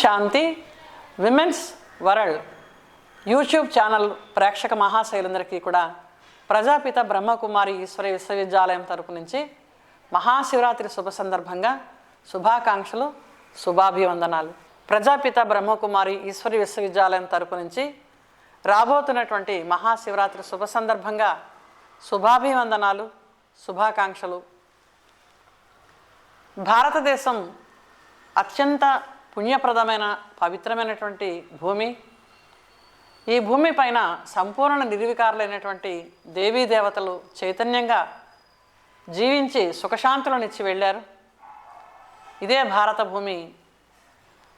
Shanti women's world YouTube channel ప్రేక్షక మహాశైలందరికీ కూడా ప్రజాపిత బ్రహ్మకుమారి ఈశ్వర విశ్వవిద్యాలయం తరపు నుంచి మహాశివరాత్రి శుభ సందర్భంగా శుభాకాంక్షలు శుభాభివందనాలు. ప్రజాపిత బ్రహ్మకుమారి ఈశ్వరి విశ్వవిద్యాలయం తరపు నుంచి రాబోతున్నటువంటి మహాశివరాత్రి శుభ సందర్భంగా శుభాభివందనాలు శుభాకాంక్షలు. భారతదేశం అత్యంత పుణ్యప్రదమైన పవిత్రమైనటువంటి భూమి. ఈ భూమి పైన సంపూర్ణ నిర్వికారులైనటువంటి దేవీ దేవతలు చైతన్యంగా జీవించి సుఖశాంతులనిచ్చి వెళ్ళారు. ఇదే భారత భూమి.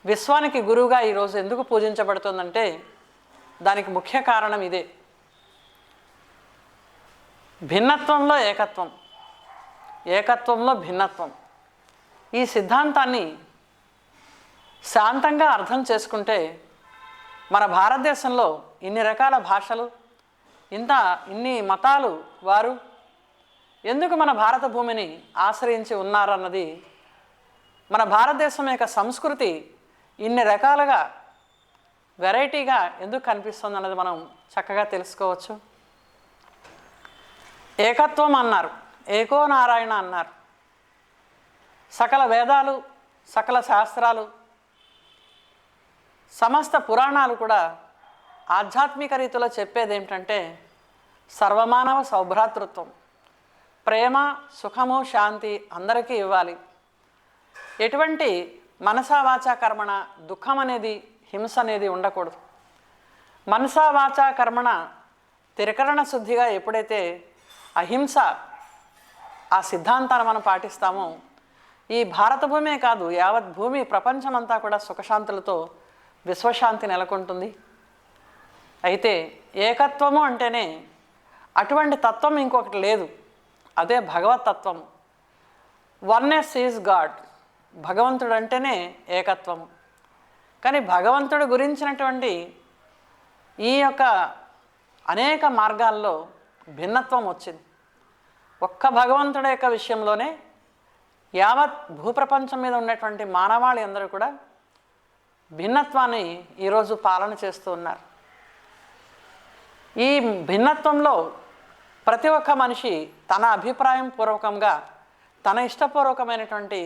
విశ్వానికి గురువుగా ఈరోజు ఎందుకు పూజించబడుతుందంటే దానికి ముఖ్య కారణం ఇదే. భిన్నత్వంలో ఏకత్వం. ఏకత్వంలో భిన్నత్వం. ఈ సిద్ధాంతాన్ని శాంతంగా అర్థం చేసుకుంటే మన భారతదేశంలో ఇన్ని రకాల భాషలు ఇంత ఇన్ని మతాలు వారు ఎందుకు మన భారత భూమిని ఆశ్రయించి ఉన్నారన్నది మన భారతదేశం యొక్క సంస్కృతి ఇన్ని రకాలుగా వెరైటీగా ఎందుకు కనిపిస్తుంది అన్నది మనం చక్కగా తెలుసుకోవచ్చు. ఏకత్వం అన్నారు ఏకో నారాయణ అన్నారు. సకల వేదాలు సకల శాస్త్రాలు సమస్త పురాణాలు కూడా ఆధ్యాత్మిక రీతిలో చెప్పేది ఏమిటంటే సర్వమానవ సౌభ్రాతృత్వం. ప్రేమ సుఖము శాంతి అందరికీ ఇవ్వాలి. ఎటువంటి మనసా వాచా కర్మణ దుఃఖం అనేది హింస అనేది ఉండకూడదు. మనసా వాచా కర్మణ తిరకరణ శుద్ధిగా ఎప్పుడైతే అహింస ఆ సిద్ధాంతాన్ని మనం పాటిస్తామో ఈ భారత భూమే కాదు యావత్ భూమి ప్రపంచమంతా కూడా సుఖశాంతులతో విశ్వశాంతి నెలకొంటుంది. అయితే ఏకత్వము అంటేనే అటువంటి తత్వం ఇంకొకటి లేదు. అదే భగవత్ తత్వం వన్నెస్ ఈజ్ గాడ్. భగవంతుడు అంటేనే ఏకత్వము. కానీ భగవంతుడు గురించినటువంటి ఈ యొక్క అనేక మార్గాల్లో భిన్నత్వం వచ్చింది. ఒక్క భగవంతుడి యొక్క విషయంలోనే యావత్ భూప్రపంచం మీద ఉన్నటువంటి మానవాళి అందరూ కూడా భిన్నత్వాన్ని ఈరోజు పాలన చేస్తూ ఉన్నారు. ఈ భిన్నత్వంలో ప్రతి ఒక్క మనిషి తన అభిప్రాయం పూర్వకంగా తన ఇష్టపూర్వకమైనటువంటి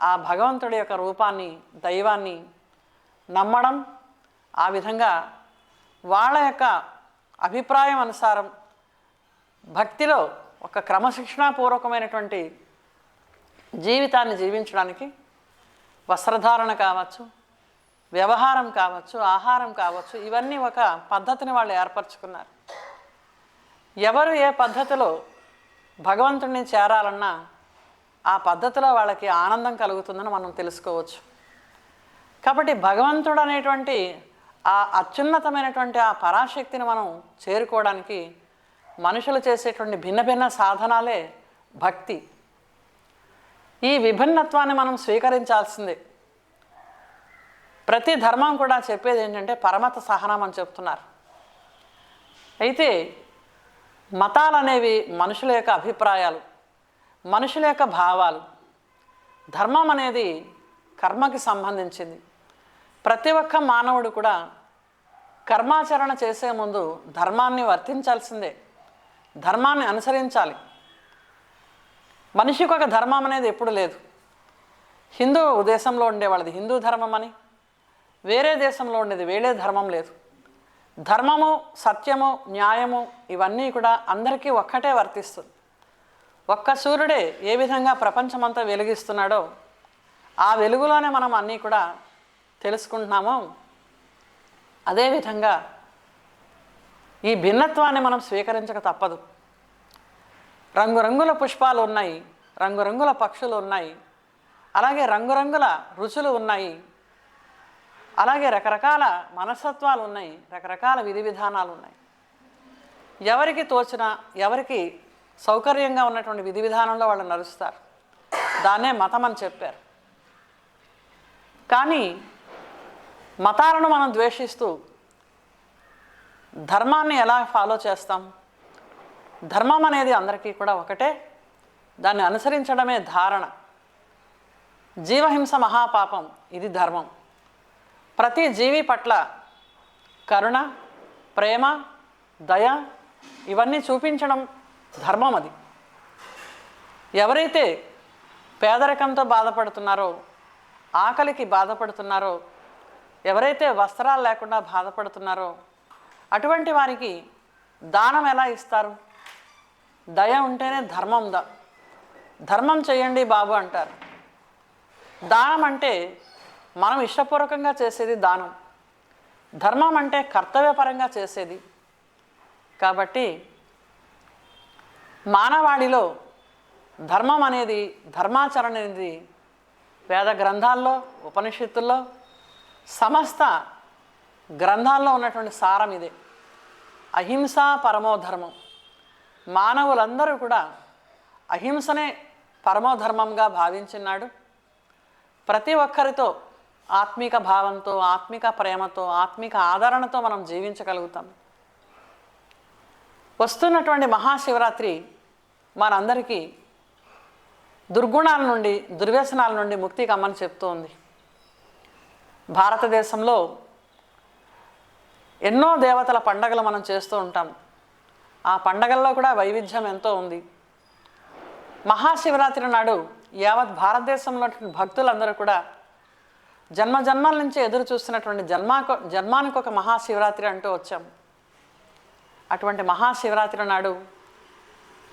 ఆ భగవంతుడి యొక్క రూపాన్ని దైవాన్ని నమ్మడం ఆ విధంగా వాళ్ళ యొక్క అభిప్రాయం అనుసారం భక్తిలో ఒక క్రమశిక్షణాపూర్వకమైనటువంటి జీవితాన్ని జీవించడానికి వస్త్రధారణ కావచ్చు వ్యవహారం కావచ్చు ఆహారం కావచ్చు ఇవన్నీ ఒక పద్ధతిని వాళ్ళు ఏర్పరచుకున్నారు. ఎవరు ఏ పద్ధతిలో భగవంతుడిని చేరాలన్నా ఆ పద్ధతిలో వాళ్ళకి ఆనందం కలుగుతుందని మనం తెలుసుకోవచ్చు. కాబట్టి భగవంతుడు అనేటువంటి ఆ అత్యున్నతమైనటువంటి ఆ పరాశక్తిని మనం చేరుకోవడానికి మనుషులు చేసేటువంటి భిన్న భిన్న సాధనాలే భక్తి. ఈ విభిన్నత్వాన్ని మనం స్వీకరించాల్సిందే. ప్రతి ధర్మం కూడా చెప్పేది ఏంటంటే పరమత సహనం అని చెప్తున్నారు. అయితే మతాలు అనేవి మనుషుల యొక్క అభిప్రాయాలు మనుషుల యొక్క భావాలు. ధర్మం అనేది కర్మకి సంబంధించింది. ప్రతి ఒక్క మానవుడు కూడా కర్మాచరణ చేసే ముందు ధర్మాన్ని వర్తించాల్సిందే. ధర్మాన్ని అనుసరించాలి. మనిషికి ఒక ధర్మం అనేది ఎప్పుడు లేదు. హిందూ దేశంలో ఉండే వాళ్ళది హిందూ ధర్మం అని. వేరే దేశంలో ఉండేది వేరే ధర్మం లేదు. ధర్మము సత్యము న్యాయము ఇవన్నీ కూడా అందరికీ ఒక్కటే వర్తిస్తుంది. ఒక్క సూర్యుడే ఏ విధంగా ప్రపంచమంతా వెలిగిస్తున్నాడో ఆ వెలుగులోనే మనం అన్నీ కూడా తెలుసుకుంటున్నామో. అదేవిధంగా ఈ భిన్నత్వాన్ని మనం స్వీకరించక తప్పదు. రంగురంగుల పుష్పాలు ఉన్నాయి రంగురంగుల పక్షులు ఉన్నాయి అలాగే రంగురంగుల రుచులు ఉన్నాయి. అలాగే రకరకాల మనస్తత్వాలు ఉన్నాయి రకరకాల విధి విధానాలు ఉన్నాయి. ఎవరికి తోచిన ఎవరికి సౌకర్యంగా ఉన్నటువంటి విధి విధానంలో వాళ్ళు నడుస్తారు. దాన్నే మతం అని చెప్పారు. కానీ మతాలను మనం ద్వేషిస్తూ ధర్మాన్ని ఎలా ఫాలో చేస్తాం? ధర్మం అనేది అందరికీ కూడా ఒకటే. దాన్ని అనుసరించడమే ధారణ. జీవహింస మహాపాపం ఇది ధర్మం. ప్రతి జీవి పట్ల కరుణ ప్రేమ దయ ఇవన్నీ చూపించడం ధర్మం అది. ఎవరైతే పేదరికంతో బాధపడుతున్నారో ఆకలికి బాధపడుతున్నారో ఎవరైతే వస్త్రాలు లేకుండా బాధపడుతున్నారో అటువంటి వారికి దానం ఎలా ఇస్తారు? దయ ఉంటేనే ధర్మం దా ధర్మం చేయండి బాబు అంటారు. దానం అంటే మనం ఇష్టపూర్వకంగా చేసేది దానం. ధర్మం అంటే కర్తవ్యపరంగా చేసేది. కాబట్టి మానవాళిలో ధర్మం అనేది ధర్మాచరణ అనేది వేద గ్రంథాల్లో ఉపనిషత్తుల్లో సమస్త గ్రంథాల్లో ఉన్నటువంటి సారం ఇదే. అహింస పరమోధర్మం మానవులందరూ కూడా అహింసనే పరమోధర్మంగా భావించినాడు. ప్రతి ఒక్కరితో ఆత్మిక భావంతో ఆత్మిక ప్రేమతో ఆత్మిక ఆదరణతో మనం జీవించగలుగుతాం. వస్తున్నటువంటి మహాశివరాత్రి మనందరికీ దుర్గుణాల నుండి దుర్వ్యసనాల నుండి ముక్తి కమ్మని చెప్తోంది. భారతదేశంలో ఎన్నో దేవతల పండగలు మనం చేస్తూ ఉంటాం. ఆ పండగల్లో కూడా వైవిధ్యం ఎంతో ఉంది. మహాశివరాత్రి నాడు యావత్ భారతదేశంలో ఉన్నటువంటి భక్తులందరూ కూడా జన్మ జన్మల నుంచి ఎదురు చూస్తున్నటువంటి జన్మాకు జన్మానికి ఒక మహాశివరాత్రి అంటూ వచ్చాం. అటువంటి మహాశివరాత్రి నాడు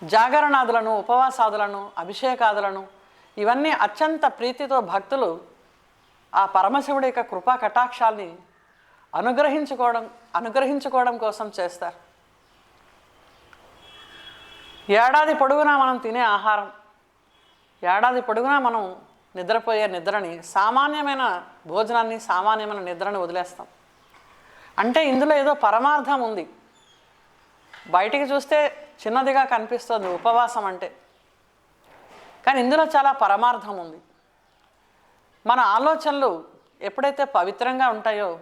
జాగరణాదులను ఉపవాసాదులను అభిషేకాదులను ఇవన్నీ అత్యంత ప్రీతితో భక్తులు ఆ పరమశివుడి యొక్క కృపా కటాక్షాల్ని అనుగ్రహించుకోవడం అనుగ్రహించుకోవడం కోసం చేస్తారు. ఏడాది పొడుగునా మనం తినే ఆహారం ఏడాది పొడుగునా మనం నిద్రపోయే నిద్రని సామాన్యమైన భోజనాన్ని సామాన్యమైన నిద్రని వదిలేస్తాం. అంటే ఇందులో ఏదో పరమార్థం ఉంది. బయటికి చూస్తే చిన్నదిగా కనిపిస్తుంది ఉపవాసం అంటే. కానీ ఇందులో చాలా పరమార్థం ఉంది. మన ఆలోచనలు ఎప్పుడైతే పవిత్రంగా ఉంటాయో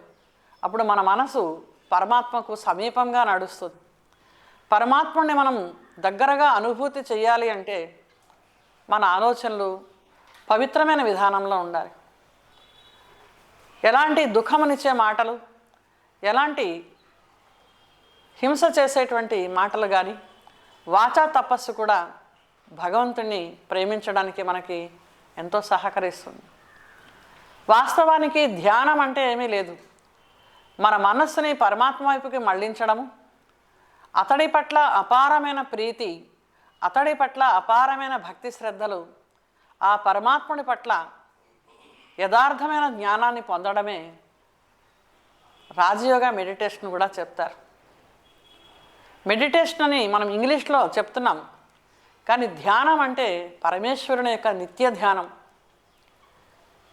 అప్పుడు మన మనసు పరమాత్మకు సమీపంగా నడుస్తుంది. పరమాత్మని మనం దగ్గరగా అనుభూతి చేయాలి అంటే మన ఆలోచనలు పవిత్రమైన విధానంలో ఉండాలి. ఎలాంటి దుఃఖమునిచ్చే మాటలు ఎలాంటి హింస చేసేటువంటి మాటలు కానీ వాచా తపస్సు కూడా భగవంతుణ్ణి ప్రేమించడానికి మనకి ఎంతో సహకరిస్తుంది. వాస్తవానికి ధ్యానం అంటే ఏమీ లేదు. మన మనస్సుని పరమాత్మ వైపుకి మళ్ళించడము అతడి పట్ల అపారమైన ప్రీతి అతడి పట్ల అపారమైన భక్తి శ్రద్ధలు ఆ పరమాత్ముని పట్ల యథార్థమైన జ్ఞానాన్ని పొందడమే రాజయోగ మెడిటేషన్ కూడా చెప్తారు. మెడిటేషన్ అని మనం ఇంగ్లీష్లో చెప్తున్నాం. కానీ ధ్యానం అంటే పరమేశ్వరుని యొక్క నిత్య ధ్యానం.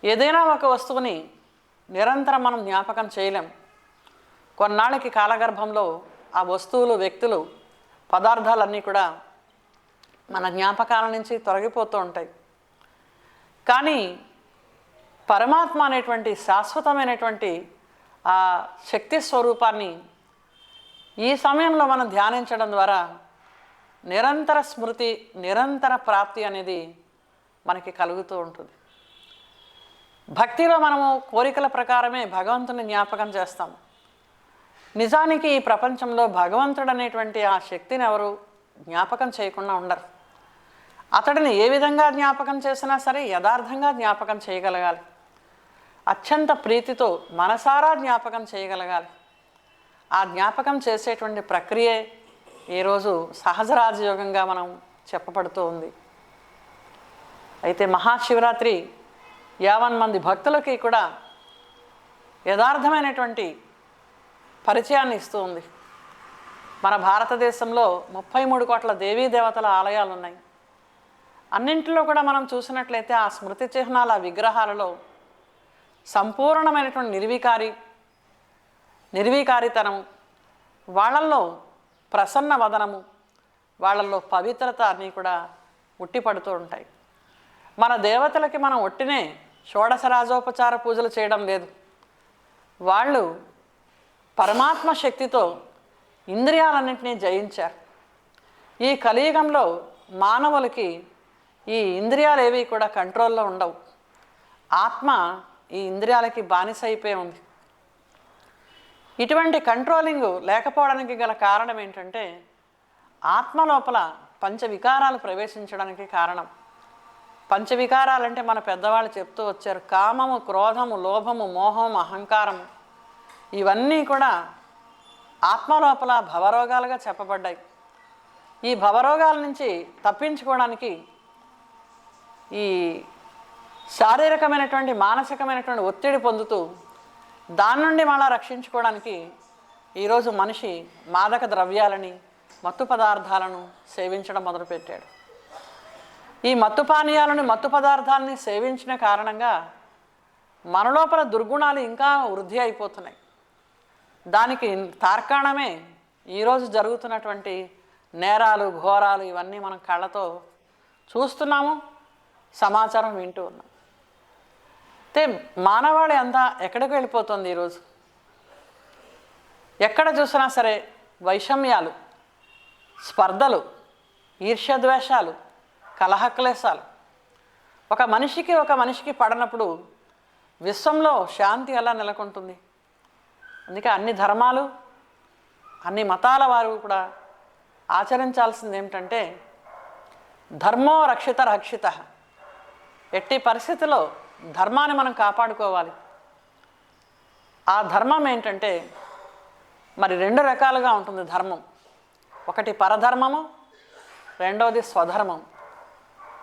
ఏదైనా ఒక వస్తువుని నిరంతరం మనం జ్ఞాపకం చేయలేం. కొన్నాళ్ళకి కాలగర్భంలో ఆ వస్తువులు వ్యక్తులు పదార్థాలన్నీ కూడా మన జ్ఞాపకాల నుంచి తొలగిపోతూ ఉంటాయి. కానీ పరమాత్మ అనేటువంటి శాశ్వతమైనటువంటి ఆ శక్తి స్వరూపాన్ని ఈ సమయంలో మనం ధ్యానించడం ద్వారా నిరంతర స్మృతి నిరంతర ప్రాప్తి అనేది మనకి కలుగుతూ ఉంటుంది. భక్తిలో మనము కోరికల ప్రకారమే భగవంతుని జ్ఞాపకం చేస్తాం నిజానికి ఈ ప్రపంచంలో భగవంతుడు అనేటువంటి ఆ శక్తిని ఎవరు జ్ఞాపకం చేయకుండా ఉండరు. అతడిని ఏ విధంగా జ్ఞాపకం చేసినా సరే యథార్థంగా జ్ఞాపకం చేయగలగాలి. అత్యంత ప్రీతితో మనసారా జ్ఞాపకం చేయగలగాలి. ఆ జ్ఞాపకం చేసేటువంటి ప్రక్రియే ఈరోజు సహజ రాజయోగంగా మనం చెప్పబడుతూ ఉంది. అయితే మహాశివరాత్రి యావన్ మంది భక్తులకి కూడా యథార్థమైనటువంటి పరిచయాన్ని ఇస్తూ ఉంది. మన భారతదేశంలో ముప్పై మూడు కోట్ల దేవీ దేవతల ఆలయాలు ఉన్నాయి అన్నింటిలో కూడా మనం చూసినట్లయితే ఆ స్మృతి చిహ్నాల విగ్రహాలలో సంపూర్ణమైనటువంటి నిర్వికారి నిర్వీకారితనం వాళ్ళల్లో ప్రసన్న వదనము వాళ్ళల్లో పవిత్రత అన్నీ కూడా ఉట్టిపడుతూ ఉంటాయి. మన దేవతలకి మనం ఒట్టినే షోడశరాజోపచార పూజలు చేయడం లేదు. వాళ్ళు పరమాత్మ శక్తితో ఇంద్రియాలన్నింటినీ జయించారు. ఈ కలియుగంలో మానవులకి ఈ ఇంద్రియాలు ఏవి కూడా కంట్రోల్లో ఉండవు. ఆత్మ ఈ ఇంద్రియాలకి బానిస అయిపోయి ఉంది. ఇటువంటి కంట్రోలింగ్ లేకపోవడానికి గల కారణం ఏంటంటే ఆత్మ లోపల పంచవికారాలు ప్రవేశించడానికి కారణం. పంచవికారాలంటే మన పెద్దవాళ్ళు చెప్తూ వచ్చారు కామము క్రోధము లోభము మోహము అహంకారము. ఇవన్నీ కూడా ఆత్మ లోపల భవరోగాలుగా చెప్పబడ్డాయి. ఈ భవరోగాల నుంచి తప్పించుకోవడానికి ఈ శారీరకమైనటువంటి మానసికమైనటువంటి ఒత్తిడి పొందుతూ దాని నుండి మళ్ళా రక్షించుకోవడానికి ఈరోజు మనిషి మాదక ద్రవ్యాలని మత్తు పదార్థాలను సేవించడం మొదలుపెట్టాడు. ఈ మత్తు పానీయాలను మత్తు పదార్థాలని సేవించిన కారణంగా మనలోపల దుర్గుణాలు ఇంకా వృద్ధి అయిపోతున్నాయి. దానికి తార్కాణమే ఈరోజు జరుగుతున్నటువంటి నేరాలు ఘోరాలు ఇవన్నీ మనం కళ్ళతో చూస్తున్నాము. సమాచారం వింటూ ఉన్నాం. అయితే మానవాళి అంతా ఎక్కడికి వెళ్ళిపోతుంది ఈరోజు? ఎక్కడ చూసినా సరే వైషమ్యాలు స్పర్ధలు ఈర్ష్యద్వేషాలు కలహక్లేశాలు. ఒక మనిషికి ఒక మనిషికి పడనప్పుడు విశ్వంలో శాంతి ఎలా నెలకొంటుంది? అందుకే అన్ని ధర్మాలు అన్ని మతాల వారు కూడా ఆచరించాల్సింది ఏమిటంటే ధర్మో రక్షిత రక్షిత. ఎట్టి పరిస్థితిలో ధర్మాన్ని మనం కాపాడుకోవాలి. ఆ ధర్మం ఏంటంటే మరి రెండు రకాలుగా ఉంటుంది ధర్మం. ఒకటి పరధర్మము రెండవది స్వధర్మం.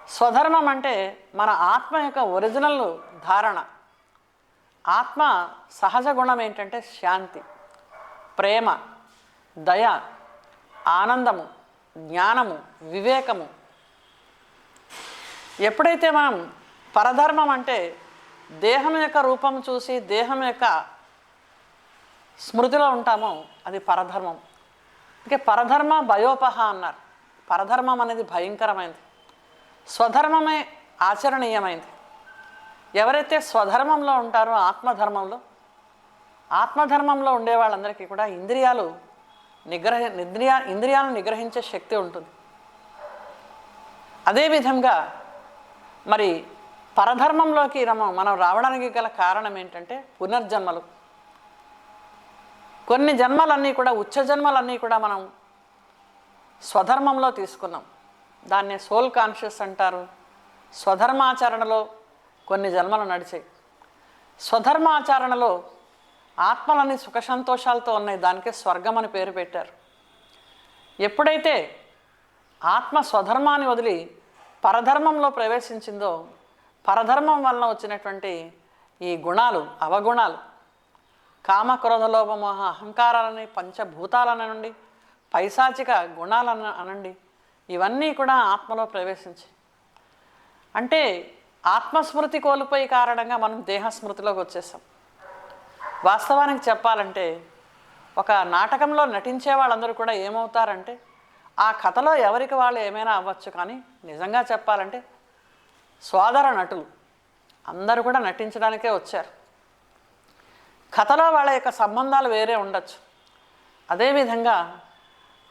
స్వధర్మం అంటే మన ఆత్మ యొక్క ఒరిజినల్ ధారణ. ఆత్మ సహజ గుణం ఏంటంటే శాంతి ప్రేమ దయ ఆనందము జ్ఞానము వివేకము. ఎప్పుడైతే మనం పరధర్మం అంటే దేహం యొక్క రూపం చూసి దేహం యొక్క స్మృతిలో ఉంటామో అది పరధర్మం. అందుకే పరధర్మ భయోపహ అన్నారు. పరధర్మం అనేది భయంకరమైంది. స్వధర్మమే ఆచరణీయమైంది. ఎవరైతే స్వధర్మంలో ఉంటారో ఆత్మధర్మంలో ఆత్మధర్మంలో ఉండే వాళ్ళందరికీ కూడా ఇంద్రియాలు నిగ్రహ ఇంద్రియా ఇంద్రియాలను నిగ్రహించే శక్తి ఉంటుంది. అదేవిధంగా మరి పరధర్మంలోకి మనం రావడానికి గల కారణం ఏంటంటే పునర్జన్మలు. కొన్ని జన్మలన్నీ కూడా ఉచ్చ జన్మలన్నీ కూడా మనం స్వధర్మంలో తీసుకున్నాం. దాన్నే సోల్ కాన్షియస్ అంటారు. స్వధర్మాచరణలో కొన్ని జన్మలు నడిచాయి. స్వధర్మాచరణలో ఆత్మలన్నీ సుఖ సంతోషాలతో ఉన్నాయి. దానికే స్వర్గం అని పేరు పెట్టారు. ఎప్పుడైతే ఆత్మ స్వధర్మాన్ని వదిలి పరధర్మంలో ప్రవేశించిందో పరధర్మం వలన వచ్చినటువంటి ఈ గుణాలు అవగుణాలు. కామ క్రోధలోపమోహ అహంకారాలని పంచభూతాలననండి పైశాచిక గుణాలను అనండి ఇవన్నీ కూడా ఆత్మలో ప్రవేశించి అంటే ఆత్మస్మృతి కోల్పోయి కారణంగా మనం దేహస్మృతిలోకి వచ్చేసాం. వాస్తవానికి చెప్పాలంటే ఒక నాటకంలో నటించే వాళ్ళందరూ కూడా ఏమవుతారంటే ఆ కథలో ఎవరికి వాళ్ళు ఏమైనా అవ్వచ్చు కానీ నిజంగా చెప్పాలంటే సోదర నటులు అందరూ కూడా నటించడానికే వచ్చారు. కథలో వాళ్ళ యొక్క సంబంధాలు వేరే ఉండొచ్చు. అదేవిధంగా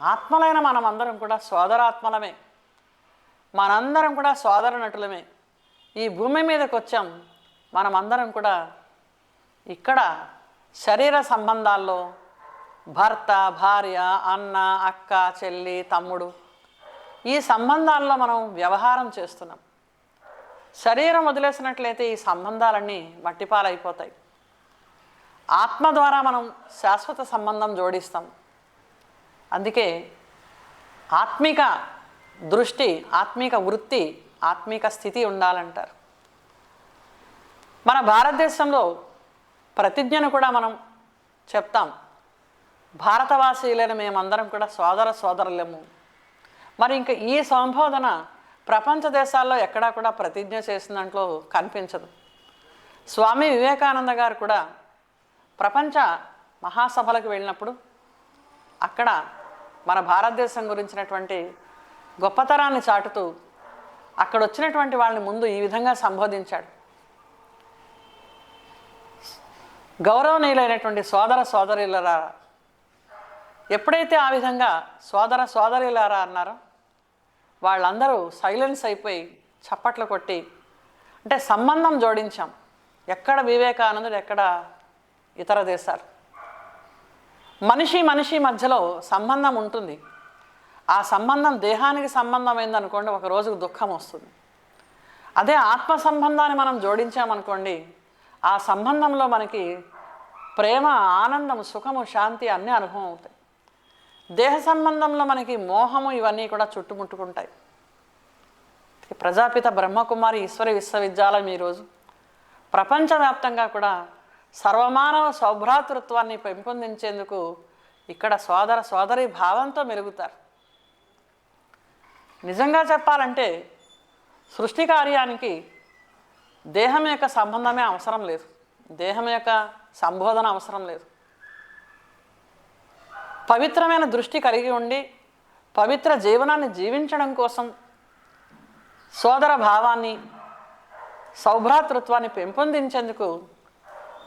ఆత్మలైన మనమందరం కూడా సోదరాత్మలమే మనందరం కూడా సోదర నటులమే. ఈ భూమి మీదకి వచ్చాం. మనమందరం కూడా ఇక్కడ శరీర సంబంధాల్లో భర్త భార్య అన్న అక్క చెల్లి తమ్ముడు. ఈ సంబంధాల్లో మనం వ్యవహారం చేస్తున్నాం. శరీరం వదిలేసినట్లయితే ఈ సంబంధాలన్నీ మట్టిపాలైపోతాయి. ఆత్మ ద్వారా మనం శాశ్వత సంబంధం జోడిస్తాం. అందుకే ఆత్మిక దృష్టి ఆత్మిక వృత్తి ఆత్మిక స్థితి ఉండాలంటారు. మన భారతదేశంలో ప్రతిజ్ఞను కూడా మనం చెప్తాం. భారతవాసీలైన మేమందరం కూడా సోదర సోదరులము. మరి ఇంకా ఈ సంబోధన ప్రపంచ దేశాల్లో ఎక్కడా కూడా ప్రతిజ్ఞ చేసిన దాంట్లో కనిపించదు. స్వామి వివేకానంద గారు కూడా ప్రపంచ మహాసభలకు వెళ్ళినప్పుడు అక్కడ మన భారతదేశం గురించినటువంటి గొప్పతనాన్ని చాటుతూ అక్కడ వచ్చినటువంటి వాళ్ళని ముందు ఈ విధంగా సంబోధించాడు. గౌరవనీయులైనటువంటి సోదర సోదరులరా ఎప్పుడైతే ఆ విధంగా సోదర సోదరులారా అన్నారో వాళ్ళందరూ సైలెన్స్ అయిపోయి చప్పట్లు కొట్టి అంటే సంబంధం జోడించాం. ఎక్కడ వివేకానందుడు ఎక్కడ ఇతర దేశాలు. మనిషి మనిషి మధ్యలో సంబంధం ఉంటుంది. ఆ సంబంధం దేహానికి సంబంధమైంది అనుకోండి ఒక రోజుకు దుఃఖం వస్తుంది. అదే ఆత్మ సంబంధాన్ని మనం జోడించామనుకోండి ఆ సంబంధంలో మనకి ప్రేమ ఆనందం సుఖము శాంతి అన్నీ అనుభవం అవుతాయి. దేహ సంబంధంలో మనకి మోహము ఇవన్నీ కూడా చుట్టుముట్టుకుంటాయి. ప్రజాపిత బ్రహ్మకుమారి ఈశ్వర విశ్వవిద్యాలయం ఈరోజు ప్రపంచవ్యాప్తంగా కూడా సర్వమానవ సౌభ్రాతృత్వాన్ని పెంపొందించేందుకు ఇక్కడ సోదర సోదరి భావంతో మెరుగుతారు నిజంగా చెప్పాలంటే సృష్టి కార్యానికి దేహం యొక్క సంబంధమే అవసరం లేదు. దేహం యొక్క సంబోధన అవసరం లేదు. పవిత్రమైన దృష్టి కలిగి ఉండి పవిత్ర జీవనాన్ని జీవించడం కోసం సోదర భావాన్ని సౌభ్రాతృత్వాన్ని పెంపొందించేందుకు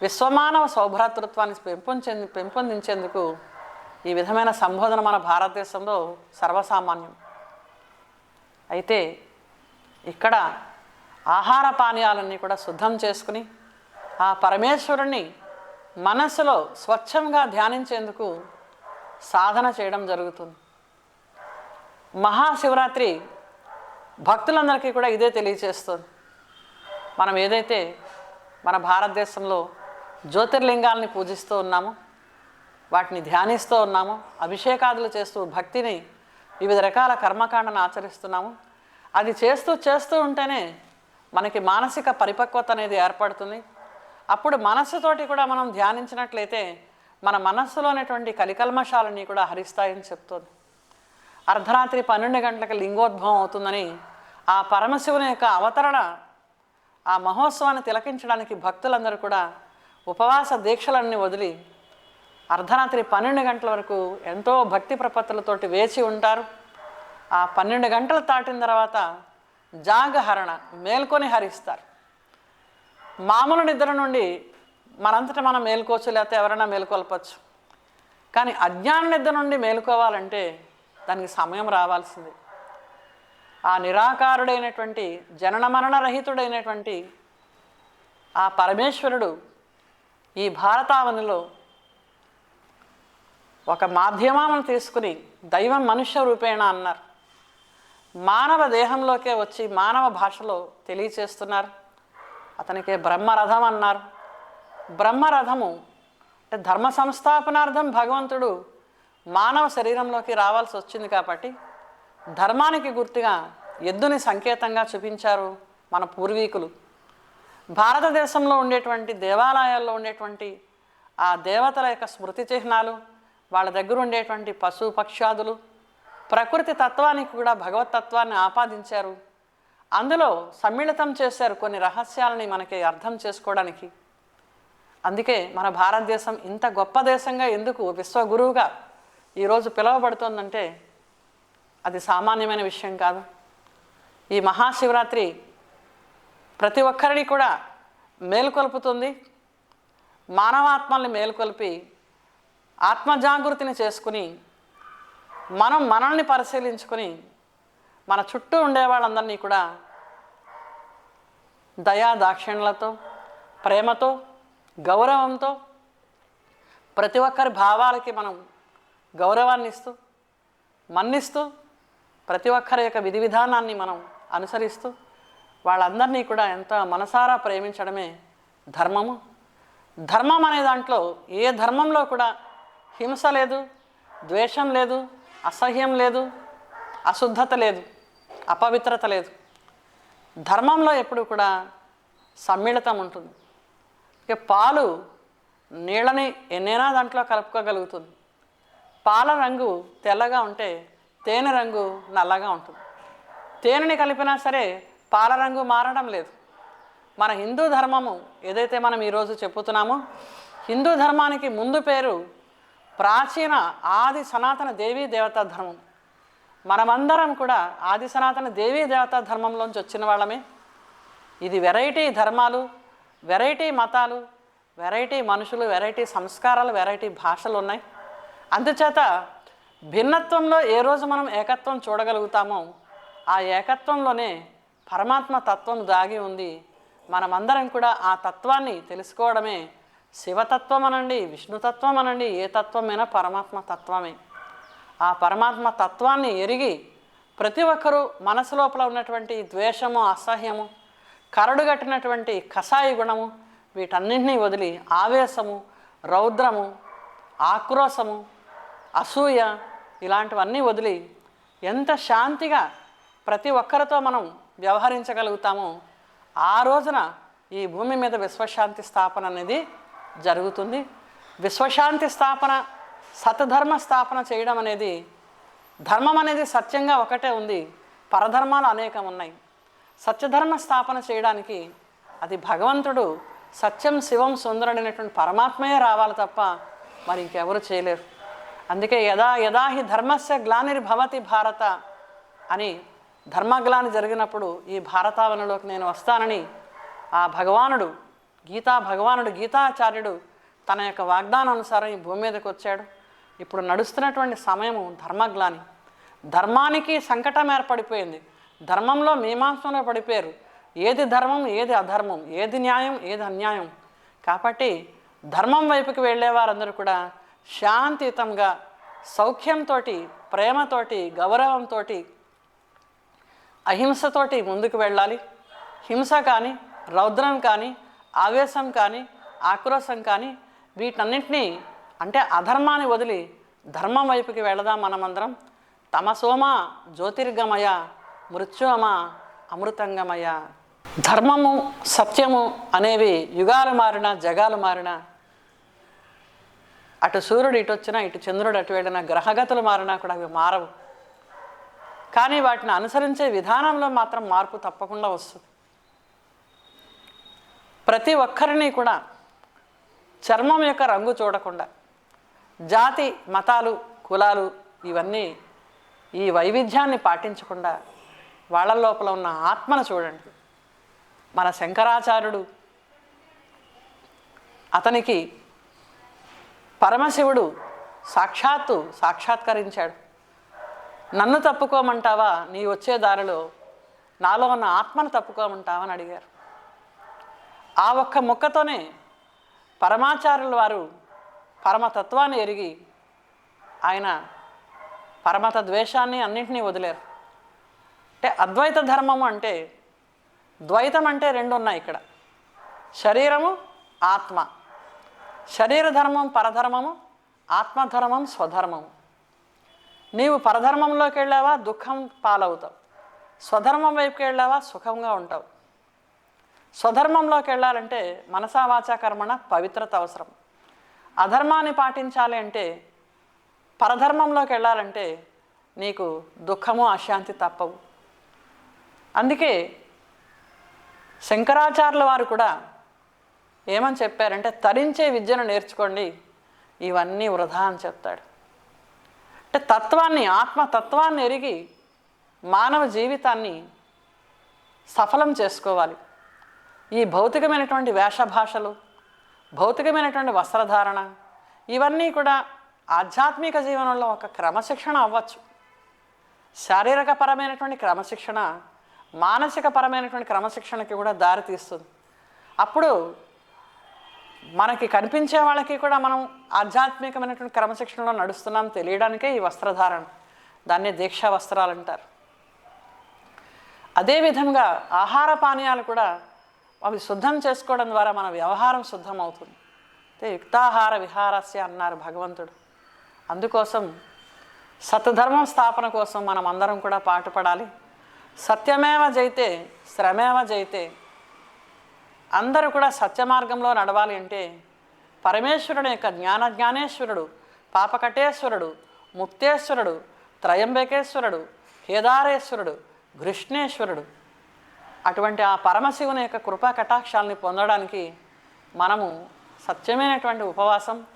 విశ్వమానవ సౌభ్రాతృత్వాన్ని పెంపొంచే పెంపొందించేందుకు ఈ విధమైన సంబోధన మన భారతదేశంలో సర్వసామాన్యం. అయితే ఇక్కడ ఆహార పానీయాలన్నీ కూడా శుద్ధం చేసుకుని ఆ పరమేశ్వరుణ్ణి మనసులో స్వచ్ఛంగా ధ్యానించేందుకు సాధన చేయడం జరుగుతుంది. మహాశివరాత్రి భక్తులందరికీ కూడా ఇదే తెలియచేస్తుంది. మనం ఏదైతే మన భారతదేశంలో జ్యోతిర్లింగాల్ని పూజిస్తూ ఉన్నామో వాటిని ధ్యానిస్తూ ఉన్నాము అభిషేకాదులు చేస్తూ భక్తిని వివిధ రకాల కర్మకాండను ఆచరిస్తున్నాము అది చేస్తూ చేస్తూ ఉంటేనే మనకి మానసిక పరిపక్వత అనేది ఏర్పడుతుంది. అప్పుడు మనస్సుతోటి కూడా మనం ధ్యానించినట్లయితే మన మనస్సులోనేటువంటి కలికల్మషాలని కూడా హరిస్తాయని చెప్తుంది. అర్ధరాత్రి పన్నెండు గంటలకు లింగోద్భవం అవుతుందని ఆ పరమశివుని యొక్క అవతరణ ఆ మహోత్సవాన్ని తిలకించడానికి భక్తులందరూ కూడా ఉపవాస దీక్షలన్నీ వదిలి అర్ధరాత్రి పన్నెండు గంటల వరకు ఎంతో భక్తి ప్రపత్తులతోటి వేచి ఉంటారు. ఆ పన్నెండు గంటలు దాటిన తర్వాత జాగహరణ మేల్కొని హరిస్తారు. మామూలు నిద్ర నుండి మనంతట మనం మేలుకోవచ్చు లేకపోతే ఎవరైనా మేలుకొల్పచ్చు. కానీ అజ్ఞాన నిద్ర నుండి మేలుకోవాలంటే దానికి సమయం రావాల్సింది. ఆ నిరాకారుడైనటువంటి జనన మరణ రహితుడైనటువంటి ఆ పరమేశ్వరుడు ఈ భారతావనిలో ఒక మాధ్యమాలను తీసుకుని దైవం మనుష్య రూపేణ అన్నారు. మానవ దేహంలోకే వచ్చి మానవ భాషలో తెలియచేస్తున్నారు. అతనికి బ్రహ్మరథం అన్నారు. బ్రహ్మరథము అంటే ధర్మ సంస్థాపనార్థం భగవంతుడు మానవ శరీరంలోకి రావాల్సి వచ్చింది కాబట్టి ధర్మానికి గుర్తుగా ఎద్దుని సంకేతంగా చూపించారు మన పూర్వీకులు. భారతదేశంలో ఉండేటువంటి దేవాలయాల్లో ఉండేటువంటి ఆ దేవతల యొక్క స్మృతి చిహ్నాలు వాళ్ళ దగ్గర ఉండేటువంటి పశు పక్షాదులు ప్రకృతి తత్వానికి కూడా భగవత్ తత్వాన్ని ఆపాదించారు. అందులో సమ్మిళితం చేశారు కొన్ని రహస్యాలని మనకి అర్థం చేసుకోవడానికి. అందుకే మన భారతదేశం ఇంత గొప్ప దేశంగా ఎందుకు విశ్వగురువుగా ఈరోజు పిలువబడుతోందంటే అది సామాన్యమైన విషయం కాదు. ఈ మహాశివరాత్రి ప్రతి ఒక్కరిని కూడా మేలుకొల్పుతుంది. మానవాత్మల్ని మేలుకొల్పి ఆత్మజాగృతిని చేసుకుని మనం మనల్ని పరిశీలించుకొని మన చుట్టూ ఉండే వాళ్ళందరినీ కూడా దయా దాక్షిణ్యలతో ప్రేమతో గౌరవంతో ప్రతి ఒక్కరి భావాలకి మనం గౌరవాన్ని ఇస్తూ మన్నిస్తూ ప్రతి ఒక్కరి యొక్క విధి విధానాన్ని మనం అనుసరిస్తూ వాళ్ళందరినీ కూడా ఎంత మనసారా ప్రేమించడమే ధర్మము. ధర్మం అనే దాంట్లో ఏ ధర్మంలో కూడా హింస లేదు ద్వేషం లేదు అసహ్యం లేదు అశుద్ధత లేదు అపవిత్రత లేదు. ధర్మంలో ఎప్పుడు కూడా సమ్మిళితం ఉంటుంది. ఇక పాలు నీళ్ళని ఎన్నైనా దాంట్లో కలుపుకోగలుగుతుంది. పాల రంగు తెల్లగా ఉంటే తేనె రంగు నల్లగా ఉంటుంది. తేనెని కలిపినా సరే పాల రంగు మారడం లేదు. మన హిందూ ధర్మము ఏదైతే మనం ఈరోజు చెప్పుతున్నామో హిందూ ధర్మానికి ముందు పేరు ప్రాచీన ఆది సనాతన దేవీ దేవతా ధర్మం. మనమందరం కూడా ఆది సనాతన దేవీ దేవతా ధర్మంలోంచి వచ్చిన వాళ్ళమే. ఇది వెరైటీ ధర్మాలు వెరైటీ మతాలు వెరైటీ మనుషులు వెరైటీ సంస్కారాలు వెరైటీ భాషలు ఉన్నాయి అందుచేత భిన్నత్వంలో ఏ రోజు మనం ఏకత్వం చూడగలుగుతామో ఆ ఏకత్వంలోనే పరమాత్మ తత్వం దాగి ఉంది. మనమందరం కూడా ఆ తత్వాన్ని తెలుసుకోవడమే శివతత్వం అనండి విష్ణుతత్వం అనండి ఏ తత్వమైనా పరమాత్మ తత్వమే. ఆ పరమాత్మ తత్వాన్ని ఎరిగి ప్రతి ఒక్కరూ మనసు లోపల ఉన్నటువంటి ద్వేషము అసహ్యము కరడుగట్టినటువంటి కషాయి గుణము వీటన్నింటినీ వదిలి ఆవేశము రౌద్రము ఆక్రోశము అసూయ ఇలాంటివన్నీ వదిలి ఎంత శాంతిగా ప్రతి ఒక్కరితో మనం వ్యవహరించగలుగుతామో ఆ రోజున ఈ భూమి మీద విశ్వశాంతి స్థాపన అనేది జరుగుతుంది. విశ్వశాంతి స్థాపన సతధర్మ స్థాపన చేయడం అనేది ధర్మం అనేది సత్యంగా ఒకటే ఉంది. పరధర్మాలు అనేకం ఉన్నాయి. సత్యధర్మ స్థాపన చేయడానికి అది భగవంతుడు సత్యం శివం సుందరుడైనటువంటి పరమాత్మయే రావాలి తప్ప మరి ఇంకెవరు చేయలేరు. అందుకే యదా యదా హి ధర్మస్య గ్లానిర్భవతి భారత అని ధర్మగ్లాని జరిగినప్పుడు ఈ భారతావనలోకి నేను వస్తానని ఆ భగవానుడు గీతా భగవానుడు గీతాచార్యుడు తన యొక్క వాగ్దానం అనుసారం ఈ భూమి మీదకి వచ్చాడు. ఇప్పుడు నడుస్తున్నటువంటి సమయము ధర్మగ్లాని. ధర్మానికి సంకటం ఏర్పడిపోయింది. ధర్మంలో మీమాంసంలో పడిపోయారు. ఏది ధర్మం ఏది అధర్మం ఏది న్యాయం ఏది అన్యాయం. కాబట్టి ధర్మం వైపుకి వెళ్ళే వారందరూ కూడా శాంతియుతంగా సౌఖ్యంతో ప్రేమతోటి గౌరవంతో అహింసతోటి ముందుకు వెళ్ళాలి. హింస కానీ రౌద్రం కానీ ఆవేశం కానీ ఆక్రోశం కానీ వీటన్నింటినీ అంటే అధర్మాన్ని వదిలి ధర్మం వైపుకి వెళదాం మనమందరం. తమసోమ జ్యోతిర్గమయ మృత్యోమ అమృతంగమయ. ధర్మము సత్యము అనేవి యుగాలు మారిన జగాలు మారిన అటు సూర్యుడు ఇటు వచ్చినా ఇటు చంద్రుడు అటు వెళ్ళినా గ్రహగతులు మారినా కూడా అవి మారవు. కానీ వాటిని అనుసరించే విధానంలో మాత్రం మార్పు తప్పకుండా వస్తుంది. ప్రతి ఒక్కరిని కూడా చర్మం యొక్క రంగు చూడకుండా జాతి మతాలు కులాలు ఇవన్నీ ఈ వైవిధ్యాన్ని పాటించకుండా వాళ్ళ లోపల ఉన్న ఆత్మను చూడండి. మన శంకరాచార్యుడు అతనికి పరమశివుడు సాక్షాత్తు సాక్షాత్కరించాడు. నన్ను తప్పుకోమంటావా? నీ వచ్చే దారిలో నాలో ఉన్న ఆత్మను తప్పుకోమంటావా అని అడిగారు. ఆ ఒక్క ముక్కతోనే పరమాచార్యుల వారు పరమతత్వాన్ని ఎరిగి ఆయన పరమత ద్వేషాన్ని అన్నింటినీ వదిలేరు. అంటే అద్వైత ధర్మము అంటే ద్వైతం అంటే రెండు ఉన్నాయి ఇక్కడ. శరీరము ఆత్మ. శరీర ధర్మం పరధర్మము ఆత్మధర్మం స్వధర్మము. నీవు పరధర్మంలోకి వెళ్ళావా దుఃఖం పాలవుతావు. స్వధర్మం వైపుకి వెళ్ళావా సుఖంగా ఉంటావు. స్వధర్మంలోకి వెళ్ళాలంటే మనసా కర్మణ పవిత్రత అవసరం. అధర్మాన్ని పాటించాలి అంటే పరధర్మంలోకి వెళ్ళాలంటే నీకు దుఃఖము అశాంతి తప్పవు. అందుకే శంకరాచార్యుల వారు కూడా ఏమని చెప్పారంటే తరించే విద్యను నేర్చుకోండి ఇవన్నీ వృధా అని చెప్తాడు. అంటే తత్వాన్ని ఆత్మతత్వాన్ని ఎరిగి మానవ జీవితాన్ని సఫలం చేసుకోవాలి. ఈ భౌతికమైనటువంటి వేషభాషలు భౌతికమైనటువంటి వస్త్రధారణ ఇవన్నీ కూడా ఆధ్యాత్మిక జీవనంలో ఒక క్రమశిక్షణ అవ్వచ్చు. శారీరకపరమైనటువంటి క్రమశిక్షణ మానసిక పరమైనటువంటి క్రమశిక్షణకి కూడా దారితీస్తుంది అప్పుడు మనకి కనిపించే వాళ్ళకి కూడా మనం ఆధ్యాత్మికమైనటువంటి క్రమశిక్షణలో నడుస్తున్నాం తెలియడానికే ఈ వస్త్రధారణ. దాన్ని దీక్షా వస్త్రాలు అంటారు. అదేవిధంగా ఆహార పానీయాలు కూడా అవి శుద్ధం చేసుకోవడం ద్వారా మన వ్యవహారం శుద్ధం అవుతుంది అంటే యుక్తాహార విహారస్య అన్నారు భగవంతుడు. అందుకోసం సతధర్మం స్థాపన కోసం మనం అందరం కూడా పాటుపడాలి. సత్యమేవ జైతే శ్రమేవ జైతే అందరూ కూడా సత్య మార్గంలో నడవాలి అంటే పరమేశ్వరుడు యొక్క జ్ఞాన జ్ఞానేశ్వరుడు పాపకటేశ్వరుడు ముక్తేశ్వరుడు త్రయంబకేశ్వరుడు కేదారేశ్వరుడు కృష్ణేశ్వరుడు. అటువంటి ఆ పరమశివుని యొక్క కృపా కటాక్షాలని పొందడానికి మనము సత్యమైనటువంటి ఉపవాసం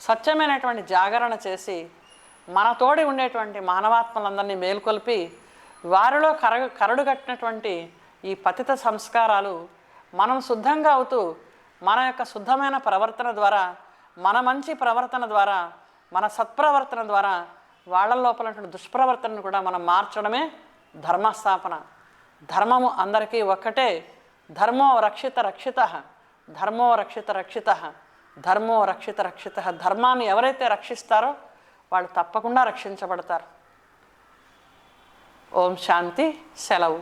సత్యమైనటువంటి జాగరణ చేసి మనతోడి ఉండేటువంటి మానవాత్మలందరినీ మేల్కొల్పి వారిలో కర కరడు కట్టినటువంటి ఈ పతిత సంస్కారాలు మనం శుద్ధంగా అవుతూ మన యొక్క శుద్ధమైన ప్రవర్తన ద్వారా మన మంచి ప్రవర్తన ద్వారా మన సత్ప్రవర్తన ద్వారా వాళ్ళ లోపల దుష్ప్రవర్తనను కూడా మనం మార్చడమే ధర్మస్థాపన. ధర్మము అందరికీ ఒక్కటే. ధర్మో రక్షిత రక్షిత ధర్మో రక్షిత రక్షిత ధర్మో రక్షిత రక్షిత ధర్మాన్ని ఎవరైతే రక్షిస్తారో వాళ్ళు తప్పకుండా రక్షించబడతారు. ఓం శాంతి సెలవు.